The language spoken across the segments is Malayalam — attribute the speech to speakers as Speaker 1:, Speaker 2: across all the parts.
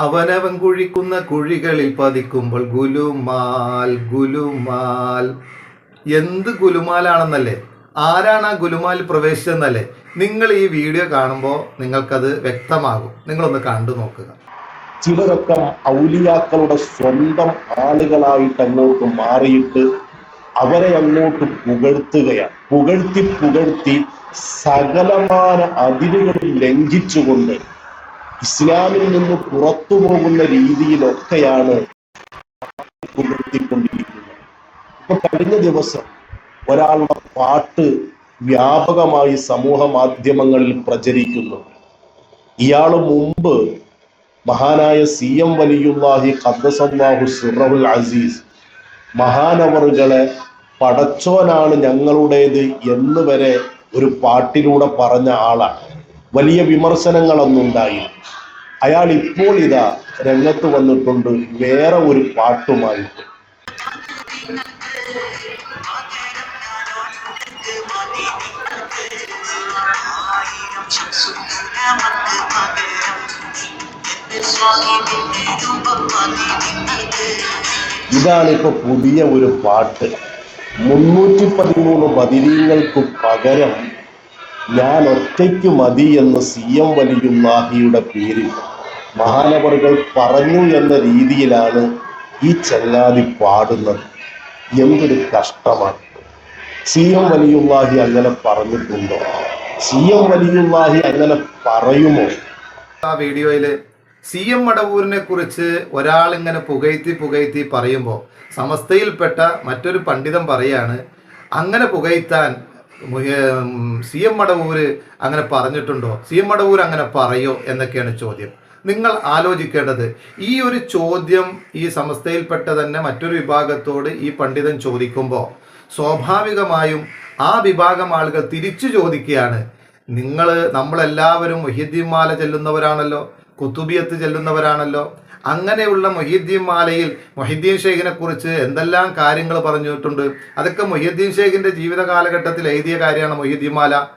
Speaker 1: അവനവൻ കുഴിക്കുന്ന കുഴികളിൽ പതിക്കുമ്പോൾ ഗുലുമാൽ ഗുലുമാൽ. എന്ത് ഗുലുമാലാണെന്നല്ലേ? ആരാണ് ആ ഗുലുമാൽ പ്രവേശിച്ചതെന്നല്ലേ? നിങ്ങൾ ഈ വീഡിയോ കാണുമ്പോൾ നിങ്ങൾക്കത് വ്യക്തമാകും. നിങ്ങളൊന്ന് കണ്ടു നോക്കുക.
Speaker 2: ചിലരൊക്കെ ഔലിയാക്കളുടെ സ്വന്തം ആളുകളായിട്ട് അങ്ങോട്ട് മാറിയിട്ട് അവരെ അങ്ങോട്ട് പുകഴ്ത്തുകയാണ് പുകഴ്ത്തി പുകഴ്ത്തി സകലമായ അതിരുകളിൽ ലംഘിച്ചുകൊണ്ട് ഇസ്ലാമിൽ നിന്ന് പുറത്തു പോകുന്ന രീതിയിലൊക്കെയാണ് പുലർത്തിക്കൊണ്ടിരിക്കുന്നത് ഇപ്പൊ കഴിഞ്ഞ ദിവസം ഒരാളുടെ പാട്ട് വ്യാപകമായി സമൂഹ മാധ്യമങ്ങളിൽ പ്രചരിക്കുന്നു. ഇയാൾ മുമ്പ് മഹാനായ സി എം വലിയുല്ലാഹി ഖദ്ദസല്ലാഹു സിറഹുൽ അസീസ് മഹാനവറുകളെ പടച്ചോനാണ് ഞങ്ങളുടേത് എന്ന് വരെ ഒരു പാട്ടിലൂടെ പറഞ്ഞ ആളാണ്. വലിയ വിമർശനങ്ങളൊന്നും ഉണ്ടായില്ല. അയാൾ ഇപ്പോൾ ഇതാ രംഗത്ത് വന്നിട്ടുണ്ട്. വേറെ ഒരു
Speaker 3: നിങ്ങൾക്ക്
Speaker 2: ഇതാണ് ഇപ്പൊ പുതിയ ഒരു പാട്ട്. മുന്നൂറ്റി പതിമൂന്ന് ബദിരീങ്ങൾക്ക് പകരം ഞാൻ ഒറ്റയ്ക്ക് മതി എന്ന് സി എം വലിയുല്ലാഹിയുടെ പേരിൽ മഹാനവറുകൾ പറഞ്ഞു എന്ന രീതിയിലാണ് ഈ ചങ്ങാതി പാടുന്നത്. എന്തൊരു കഷ്ടമാണ്. സി എം വലിയുല്ലാഹി അങ്ങനെ പറഞ്ഞിട്ടുണ്ടോ? സി എം വലിയുല്ലാഹി അങ്ങനെ പറയുമോ?
Speaker 1: ആ വീഡിയോയിൽ സി എം മടവൂരിനെ കുറിച്ച് ഒരാൾ ഇങ്ങനെ പുകഴ്ത്തി പുകഴ്ത്തി പറയുമ്പോൾ സമസ്തയിൽപ്പെട്ട മറ്റൊരു പണ്ഡിതൻ പറയാണ് അങ്ങനെ പുകഴ്ത്താൻ സി എം മടവൂര് അങ്ങനെ പറഞ്ഞിട്ടുണ്ടോ? സി എം മടവൂർ അങ്ങനെ പറയോ എന്നൊക്കെയാണ് ചോദ്യം. നിങ്ങൾ ആലോചിക്കേണ്ടത് ഈ ഒരു ചോദ്യം ഈ സമസ്തയിൽപ്പെട്ട തന്നെ മറ്റൊരു വിഭാഗത്തോട് ഈ പണ്ഡിതൻ ചോദിക്കുമ്പോൾ സ്വാഭാവികമായും ആ വിഭാഗം ആളുകൾ തിരിച്ചു ചോദിക്കുകയാണ് നിങ്ങൾ നമ്മളെല്ലാവരും മൊഹീദ്ദീൻ മാല ചെല്ലുന്നവരാണല്ലോ കുത്തുബിയത്ത് ചെല്ലുന്നവരാണല്ലോ അങ്ങനെയുള്ള മൊഹീദ്ദീൻ മാലയിൽ മൊഹീദ്ദീൻ ഷെയ്ഖിനെ കുറിച്ച് എന്തെല്ലാം കാര്യങ്ങൾ പറഞ്ഞിട്ടുണ്ട്? അതൊക്കെ മൊഹീദ്ദീൻ ഷെയ്ഖിന്റെ ജീവിത കാലഘട്ടത്തിൽ എഴുതിയ കാര്യമാണ് മൊഹീദ്ദീൻ മാല.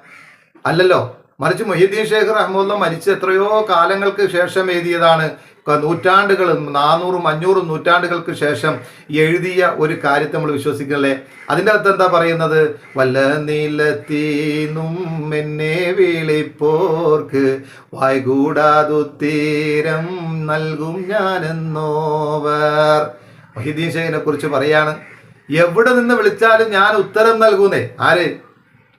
Speaker 1: അല്ലല്ലോ? മറിച്ച് മൊഹീദ്ദീൻ ഷെയ്ഖ് റഹ്മുല്ല മരിച്ച് എത്രയോ കാലങ്ങൾക്ക് ശേഷം എഴുതിയതാണ്. നൂറ്റാണ്ടുകളും നാനൂറും അഞ്ഞൂറും നൂറ്റാണ്ടുകൾക്ക് ശേഷം എഴുതിയ ഒരു കാര്യത്തെ നമ്മൾ വിശ്വസിക്കണല്ലേ? അതിന്റെ അർത്ഥം എന്താ പറയുന്നത്? വല്ല നീലത്തീന്നും എന്നെ വിളിപ്പോർക്ക് വൈകൂടാതുത്തീരം നൽകും ഞാനെന്നോവർ. മഹിദീൻ ഷെയ്ഖിനെ കുറിച്ച് പറയാണ്. എവിടെ നിന്ന് വിളിച്ചാലും ഞാൻ ഉത്തരം നൽകുന്നേ. ആര്?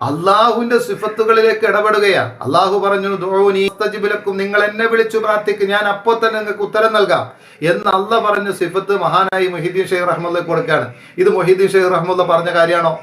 Speaker 1: അള്ളാഹുവിന്റെ സിഫത്തുകളിലേക്ക് ഇടപെടുകയാണ് അള്ളാഹു പറഞ്ഞു ദോനിക്കും നിങ്ങൾ എന്നെ വിളിച്ചു പ്രാർത്ഥിക്കും ഞാൻ അപ്പോൾ തന്നെ നിങ്ങൾക്ക് ഉത്തരം നൽകാം. എന്ന് അല്ല പറഞ്ഞ സിഫത്ത് മഹാനായി മൊഹീദ്ദീൻ ഷെയ്ഖ് റഹ്മുള്ള കൊടുക്കുകയാണ് ഇത് മൊഹീദ്ദീൻ ഷെയ്ഖ് റഹ്മുള്ള പറഞ്ഞ കാര്യമാണോ?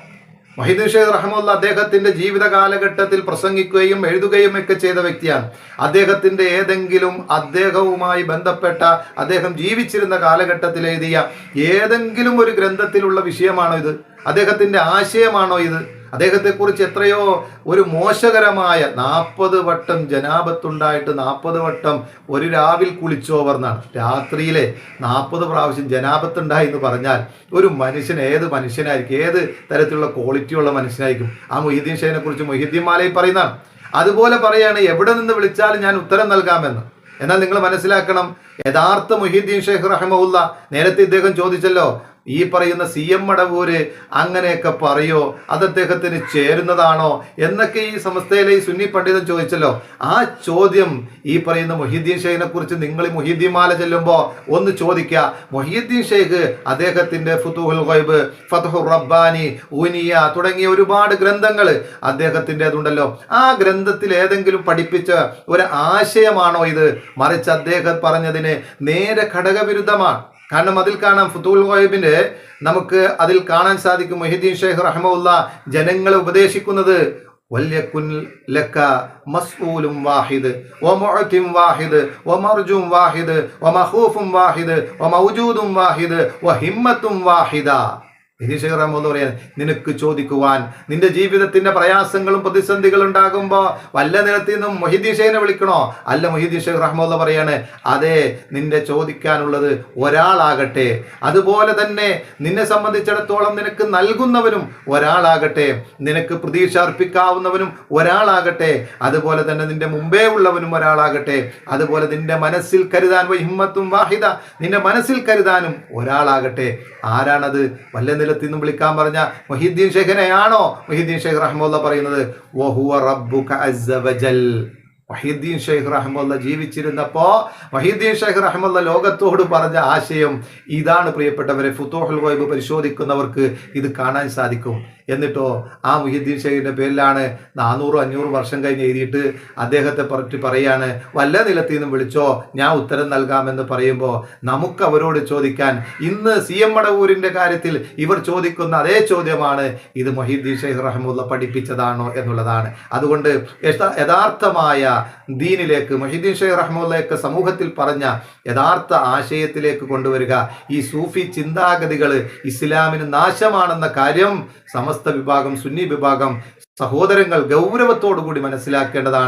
Speaker 1: മൊഹീദ്ദീൻ ഷെയ്ഖ് റഹ്മുള്ള അദ്ദേഹത്തിന്റെ ജീവിത കാലഘട്ടത്തിൽ പ്രസംഗിക്കുകയും എഴുതുകയും ഒക്കെ ചെയ്ത വ്യക്തിയാണ്. അദ്ദേഹത്തിന്റെ ഏതെങ്കിലും അദ്ദേഹവുമായി ബന്ധപ്പെട്ട അദ്ദേഹം ജീവിച്ചിരുന്ന കാലഘട്ടത്തിൽ എഴുതിയ ഏതെങ്കിലും ഒരു ഗ്രന്ഥത്തിലുള്ള വിഷയമാണോ ഇത്? അദ്ദേഹത്തിന്റെ ആശയമാണോ ഇത്? അദ്ദേഹത്തെക്കുറിച്ച് എത്രയോ ഒരു മോശകരമായ നാൽപ്പത് വട്ടം ജനാപത്തുണ്ടായിട്ട് നാൽപ്പത് വട്ടം ഒരു രാവിൽ കുളിച്ചോവർ എന്നാണ് രാത്രിയിലെ നാൽപ്പത് പ്രാവശ്യം ജനാപത്തുണ്ടായി എന്ന് പറഞ്ഞാൽ ഒരു മനുഷ്യൻ ഏത് മനുഷ്യനായിരിക്കും? ഏത് തരത്തിലുള്ള ക്വാളിറ്റി ഉള്ള മനുഷ്യനായിരിക്കും? ആ മൊഹീദ്ദീൻ ഷെയ്നെ കുറിച്ച് മൊഹീദ്ദീൻ മാലയിൽ പറയുന്നതാണ്. അതുപോലെ പറയാണ് എവിടെ നിന്ന് വിളിച്ചാലും ഞാൻ ഉത്തരം നൽകാമെന്ന്. എന്നാൽ നിങ്ങൾ മനസ്സിലാക്കണം യഥാർത്ഥ മൊഹീദ്ദീൻ ഷെയ്ഖ് റഹമുല്ല നേരത്തെ ഇദ്ദേഹം ചോദിച്ചല്ലോ ഈ പറയുന്ന സി എം മടവൂര് അങ്ങനെയൊക്കെ പറയോ? അത് അദ്ദേഹത്തിന് ചേരുന്നതാണോ? എന്നൊക്കെ ഈ സംസ്ഥയിലെ ഈ സുന്നി പണ്ഡിതൻ ചോദിച്ചല്ലോ. ആ ചോദ്യം ഈ പറയുന്ന മൊഹീദ്ദീൻ ഷെയ്ഖിനെ കുറിച്ച് നിങ്ങൾ മൊഹീദ്ദീൻ മാല ചെല്ലുമ്പോൾ ഒന്ന് ചോദിക്കുക മൊഹീദ്ദീൻ ഷെയ്ഖ് അദ്ദേഹത്തിന്റെ ഫുതുഹുൽ ഖൈബ് ഫതഹുർ റബ്ബാനി ഊനിയ തുടങ്ങിയ ഒരുപാട് ഗ്രന്ഥങ്ങൾ അദ്ദേഹത്തിന്റെതുണ്ടല്ലോ. ആ ഗ്രന്ഥത്തിൽ ഏതെങ്കിലും പഠിപ്പിച്ച ഒരു ആശയമാണോ ഇത്? മറിച്ച് അദ്ദേഹം പറഞ്ഞതിന് നേരെ ഘടകവിരുദ്ധമാണ്. കാരണം അതിൽ കാണാം ഫുത്തുൽ ഗൈബിന്റെ നമുക്ക് അതിൽ കാണാൻ സാധിക്കും മൊഹിദ്ദീൻ ഷെയ്ഖ് റഹ്മുല്ല ജനങ്ങളെ ഉപദേശിക്കുന്നത്. ലക്ക വാഹിദ് വാഹിദ് വാഹിദ് വാഹിദ് വാഹിദ് വാഹിദ. ഷെയ്ഖ് റഹ്മത്ത് പറയാൻ നിനക്ക് ചോദിക്കുവാൻ നിന്റെ ജീവിതത്തിന്റെ പ്രയാസങ്ങളും പ്രതിസന്ധികളും ഉണ്ടാകുമ്പോ വല്ല നിലത്തിൽ നിന്നും മൊഹിദീഷേനെ വിളിക്കണോ? അല്ല മൊഹിദീഷ് റഹ്മോദ പറയാണ് അതെ നിന്റെ ചോദിക്കാനുള്ളത് ഒരാളാകട്ടെ. അതുപോലെ തന്നെ നിന്നെ സംബന്ധിച്ചിടത്തോളം നിനക്ക് നൽകുന്നവനും ഒരാളാകട്ടെ. നിനക്ക് പ്രതീക്ഷ അർപ്പിക്കാവുന്നവനും ഒരാളാകട്ടെ. അതുപോലെ തന്നെ നിന്റെ മുമ്പേ ഉള്ളവനും ഒരാളാകട്ടെ. അതുപോലെ നിന്റെ മനസ്സിൽ കരുതാൻ ഹിമ്മത്തും വാഹിദ നിന്റെ മനസ്സിൽ കരുതാനും ഒരാളാകട്ടെ. ആരാണത്? വല്ല നിലത്തിൽ നിന്നും വിളിക്കാൻ പറഞ്ഞ മൊഹീദ്ദീൻ ഷെയ്ഖിനെയാണോ മൊഹീദ്ദീൻ ഷെയ്ഖ് റഹ്മുല്ല പറയുന്നത് വഹുവ റബ്ബുക അസ്സ വജൽ. വഹീദ്ദീൻ ഷെയ്ഖ് റഹ്മുള്ള ജീവിച്ചിരുന്നപ്പോ വഹീദ്ദീൻ ഷെയ്ഖ് റഹ്മുള്ള ലോകത്തോട് പറഞ്ഞ ആശയം ഇതാണ് പ്രിയപ്പെട്ടവരെ ഫുത്തോഹുൽ ഗൈബ് പരിശോധിക്കുന്നവർക്ക് ഇത് കാണാൻ സാധിക്കും. എന്നിട്ടോ ആ മുഹിദ്ദീൻ ഷെയ്ഖിന്റെ പേരിലാണ് നാനൂറ് അഞ്ഞൂറ് വർഷം കഴിഞ്ഞ് എഴുതിയിട്ട് അദ്ദേഹത്തെ പറ്റി പറയാണ് വല്ല നിലത്തിൽ നിന്നും വിളിച്ചോ ഞാൻ ഉത്തരം നൽകാമെന്ന് പറയുമ്പോൾ നമുക്ക് അവരോട് ചോദിക്കാൻ ഇന്ന് സി എം മടവൂരിന്റെ കാര്യത്തിൽ ഇവർ ചോദിക്കുന്ന അതേ ചോദ്യമാണ് ഇത് മൊഹീദ്ദീൻ ഷെയ്ഖ് റഹ്മുള്ള പഠിപ്പിച്ചതാണോ എന്നുള്ളതാണ്. അതുകൊണ്ട് യഥാർത്ഥമായ ദീനിലേക്ക് മൊഹീദ്ദീൻ ഷെയ്ഖ് റഹ്മുല്ലയൊക്കെ സമൂഹത്തിൽ പറഞ്ഞ യഥാർത്ഥ ആശയത്തിലേക്ക് കൊണ്ടുവരിക. ഈ സൂഫി ചിന്താഗതികൾ ഇസ്ലാമിന് നാശമാണെന്ന കാര്യം സമസ്ത വിഭാഗം സുന്നി വിഭാഗം സഹോദരങ്ങൾ ഗൗരവത്തോടു കൂടി മനസ്സിലാക്കേണ്ടതാണ്.